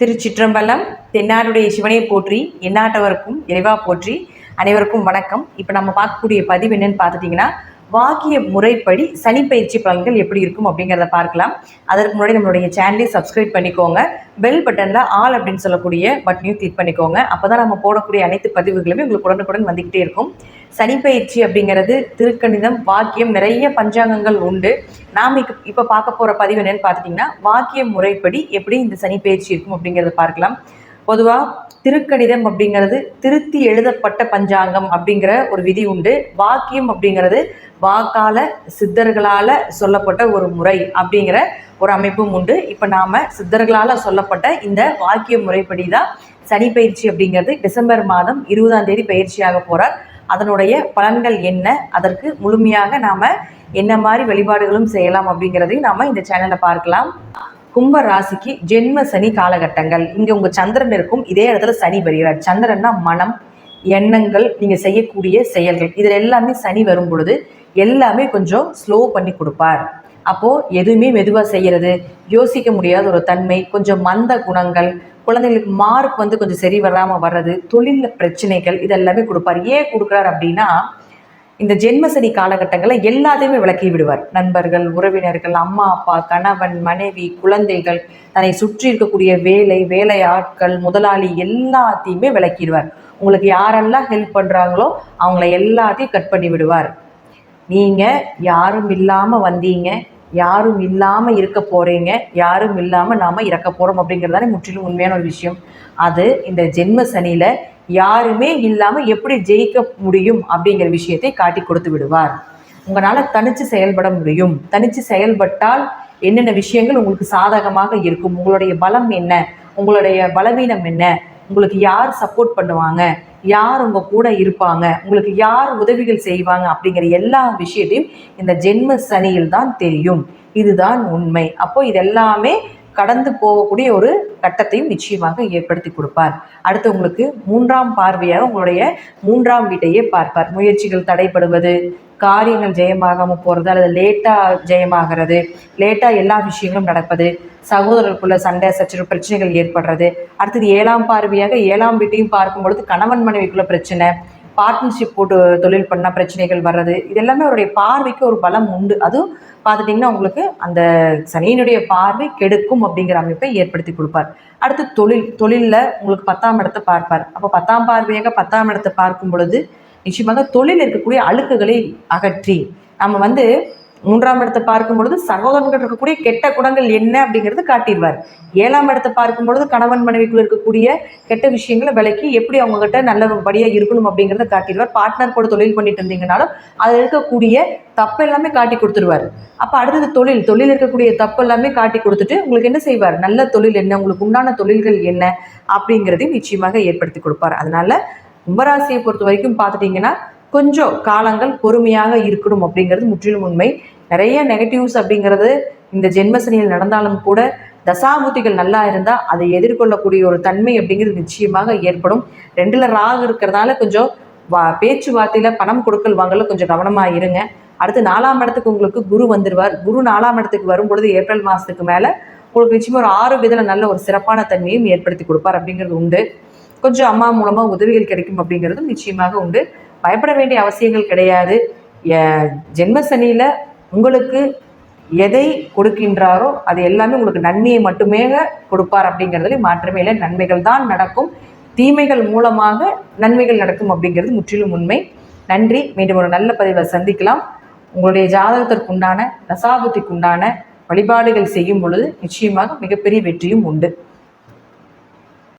திருச்சிற்றம்பலம் தென்னாருடைய சிவனை போற்றி எண்ணாட்டவருக்கும் இறைவா போற்றி. அனைவருக்கும் வணக்கம். இப்போ நம்ம பார்க்கக்கூடிய பதிவு என்னன்னு பார்த்துட்டிங்கன்னா வாக்கிய முறைப்படி சனி பயிற்சி பலன்கள் எப்படி இருக்கும் அப்படிங்கிறத பார்க்கலாம். அதற்கு முன்னாடி நம்மளுடைய சேனலை சப்ஸ்கிரைப் பண்ணிக்கோங்க. பெல் பட்டனில் ஆல் அப்படின்னு சொல்லக்கூடிய பட்டனையும் கிளிக் பண்ணிக்கோங்க. அப்போ தான் நம்ம போடக்கூடிய அனைத்து பதிவுகளுமே உங்களுக்கு உடனுக்குடன் வந்துக்கிட்டே இருக்கும். சனிப்பயிற்சி அப்படிங்கிறது திருக்கணிதம் வாக்கியம் நிறைய பஞ்சாங்கங்கள் உண்டு. நாம் இப்போ இப்போ பார்க்க போகிற பதிவு என்னன்னு பார்த்துட்டிங்கன்னா வாக்கிய முறைப்படி எப்படி இந்த சனிப்பயிற்சி இருக்கும் அப்படிங்கிறத பார்க்கலாம். பொதுவாக திருக்கணிதம் அப்படிங்கிறது திருத்தி எழுதப்பட்ட பஞ்சாங்கம் அப்படிங்கிற ஒரு விதி உண்டு. வாக்கியம் அப்படிங்கிறது வாக்கால சித்தர்களால் சொல்லப்பட்ட ஒரு முறை அப்படிங்கிற ஒரு அமைப்பும் உண்டு. இப்போ நாம் சித்தர்களால் சொல்லப்பட்ட இந்த வாக்கிய முறைப்படி தான் சனி பயிற்சி அப்படிங்கிறது டிசம்பர் மாதம் இருபதாம் தேதி பயிற்சியாக போகிறார் அதனுடைய பலன்கள் என்ன? அதற்கு முழுமையாக நாம் என்ன மாதிரி வழிபாடுகளும் செய்யலாம் அப்படிங்கிறதையும் நாம் இந்த சேனலில் பார்க்கலாம். கும்ப ராசிக்கு ஜென்ம சனி காலகட்டங்கள். இங்கே உங்கள் சந்திரன் இருக்கும். இதே இடத்துல சனி வருகிறார் சந்திரன்னா மனம் எண்ணங்கள் நீங்கள் செய்யக்கூடிய செயல்கள். இதில் எல்லாமே சனி வரும் பொழுது எல்லாமே கொஞ்சம் ஸ்லோ பண்ணி கொடுப்பார். அப்போது எதுவுமே மெதுவாக செய்கிறது யோசிக்க முடியாத ஒரு தன்மை கொஞ்சம் மந்த குணங்கள் குழந்தைங்களுக்கு மார்க் வந்து கொஞ்சம் சரி வராமல் வர்றது தொழிலில் பிரச்சனைகள் இதெல்லாமே கொடுப்பார். ஏன் கொடுக்குறார் அப்படின்னா இந்த ஜென்மசனி காலகட்டங்களில் எல்லாத்தையுமே விளக்கி விடுவார். நண்பர்கள் உறவினர்கள் அம்மா அப்பா கணவன் மனைவி குழந்தைகள் தன்னை சுற்றி இருக்கக்கூடிய வேலை வேலை ஆட்கள் முதலாளி எல்லாத்தையுமே விளக்கிடுவார். உங்களுக்கு யாரெல்லாம் ஹெல்ப் பண்ணுறாங்களோ அவங்கள எல்லாத்தையும் கட் பண்ணி விடுவார். நீங்கள் யாரும் இல்லாமல் வந்தீங்க. யாரும் இல்லாமல் இருக்க போகிறீங்க யாரும் இல்லாமல் நாம் இறக்க போகிறோம் அப்படிங்கிறதானே முற்றிலும் உண்மையான ஒரு விஷயம். அது இந்த ஜென்ம சனியில் யாருமே இல்லாமல் எப்படி ஜெயிக்க முடியும் அப்படிங்கிற விஷயத்தை காட்டி கொடுத்து விடுவார். உங்களால் தனித்து செயல்பட முடியும். தனித்து செயல்பட்டால் என்னென்ன விஷயங்கள் உங்களுக்கு சாதகமாக இருக்கும்? உங்களுடைய பலம் என்ன? உங்களுடைய பலவீனம் என்ன? உங்களுக்கு யார் சப்போர்ட் பண்ணுவாங்க? யார் உங்கள் கூட இருப்பாங்க? உங்களுக்கு யார் உதவிகள் செய்வாங்க? அப்படிங்கிற எல்லா விஷயத்தையும் இந்த ஜென்ம சனியில் தான் தெரியும். இதுதான் உண்மை. அப்போ இதெல்லாமே கடந்து போகக்கூடிய ஒரு கட்டத்தையும் நிச்சயமாக ஏற்படுத்தி கொடுப்பார். அடுத்து உங்களுக்கு மூன்றாம் பார்வையாக உங்களுடைய மூன்றாம் வீட்டையே பார்ப்பார். முயற்சிகள் தடைப்படுவது காரியங்கள் ஜெயமாகாமல் போகிறது அல்லது லேட்டாக ஜெயமாகிறது லேட்டாக எல்லா விஷயங்களும் நடப்பது சகோதரருக்குள்ள சண்டை சச்சரவு பிரச்சனைகள் ஏற்படுறது. அடுத்தது ஏழாம் பார்வையாக ஏழாம் வீட்டையும் பார்க்கும் பொழுது கணவன் மனைவிக்குள்ள பிரச்சனை பார்ட்னர்ஷிப் போட்டு தொழில் பண்ணால் பிரச்சனைகள் வர்றது. இது எல்லாமே அவருடைய பார்வைக்கு ஒரு பலம் உண்டு. அதுவும் பார்த்துட்டிங்கன்னா உங்களுக்கு அந்த சனியினுடைய பார்வை கெடுக்கும் அப்படிங்கிற அமைப்பை ஏற்படுத்தி கொடுப்பார். அடுத்து தொழில் தொழிலில் உங்களுக்கு பத்தாம் இடத்தை பார்ப்பார். அப்போ பத்தாம் பார்வையாக பத்தாம் இடத்தை பார்க்கும் பொழுது நிச்சயமாக தொழில் இருக்கக்கூடிய அழுக்குகளை அகற்றி. நம்ம வந்து மூன்றாம் இடத்தை பார்க்கும் பொழுது சகோதரர்கள் இருக்கக்கூடிய கெட்ட குணங்கள் என்ன அப்படிங்கிறது காட்டிடுவார். ஏழாம் இடத்தை பார்க்கும் பொழுது கணவன் மனைவிக்குள்ள இருக்கக்கூடிய கெட்ட விஷயங்களை விலக்கி எப்படி அவங்ககிட்ட நல்லபடியாக இருக்கணும் அப்படிங்கிறத காட்டிடுவார். பார்ட்னர் கூட தொழில் பண்ணிட்டு இருந்தீங்கனாலும் அதில் இருக்கக்கூடிய தப்பு எல்லாமே காட்டி கொடுத்துருவார். அப்போ அடுத்தது தொழில். தொழில் இருக்கக்கூடிய தப்பு எல்லாமே காட்டி கொடுத்துட்டு உங்களுக்கு என்ன செய்வார்? நல்ல தொழில் என்ன? உங்களுக்கு உண்டான தொழில்கள் என்ன? அப்படிங்கிறதையும் நிச்சயமாக ஏற்படுத்தி கொடுப்பார். அதனால கும்பராசியை பொறுத்த வரைக்கும் பார்த்துட்டிங்கன்னா கொஞ்சம் காலங்கள் பொறுமையாக இருக்கணும் அப்படிங்கிறது முற்றிலும் உண்மை. நிறைய நெகட்டிவ்ஸ் அப்படிங்கிறது இந்த ஜென்மசனியில் நடந்தாலும் கூட தசாமூர்த்திகள் நல்லா இருந்தால் அதை எதிர்கொள்ளக்கூடிய ஒரு தன்மை அப்படிங்கிறது நிச்சயமாக ஏற்படும். ரெண்டில் ராகு இருக்கிறதுனால கொஞ்சம் வா பேச்சுவார்த்தையில் பணம் கொடுக்கல் வாங்கல கொஞ்சம் கவனமாக இருங்க. அடுத்து நாலாம் இடத்துக்கு உங்களுக்கு குரு வந்துடுவார் குரு நாலாம் இடத்துக்கு வரும் பொழுது ஏப்ரல் மாதத்துக்கு மேலே உங்களுக்கு நிச்சயமாக ஒரு ஆறு விதில் நல்ல ஒரு சிறப்பான தன்மையும் ஏற்படுத்தி கொடுப்பார் அப்படிங்கிறது உண்டு. கொஞ்சம் அம்மா மூலமாக உதவிகள் கிடைக்கும் அப்படிங்கிறதும் நிச்சயமாக உண்டு. பயப்பட வேண்டிய அவசியங்கள் கிடையாது. ஜென்மசனியில் உங்களுக்கு எதை கொடுக்கின்றாரோ அது எல்லாமே உங்களுக்கு நன்மையை மட்டுமே கொடுப்பார் அப்படிங்கிறதுல மாற்றமே இல்லை. நன்மைகள் தான் நடக்கும். தீமைகள் மூலமாக நன்மைகள் நடக்கும் அப்படிங்கிறது முற்றிலும் உண்மை. நன்றி. மீண்டும் ஒரு நல்ல பதிவை சந்திக்கலாம். உங்களுடைய ஜாதகத்திற்குண்டான ரசாபுத்திக்குண்டான வழிபாடுகள் செய்யும் பொழுது நிச்சயமாக மிகப்பெரிய வெற்றியும் உண்டு.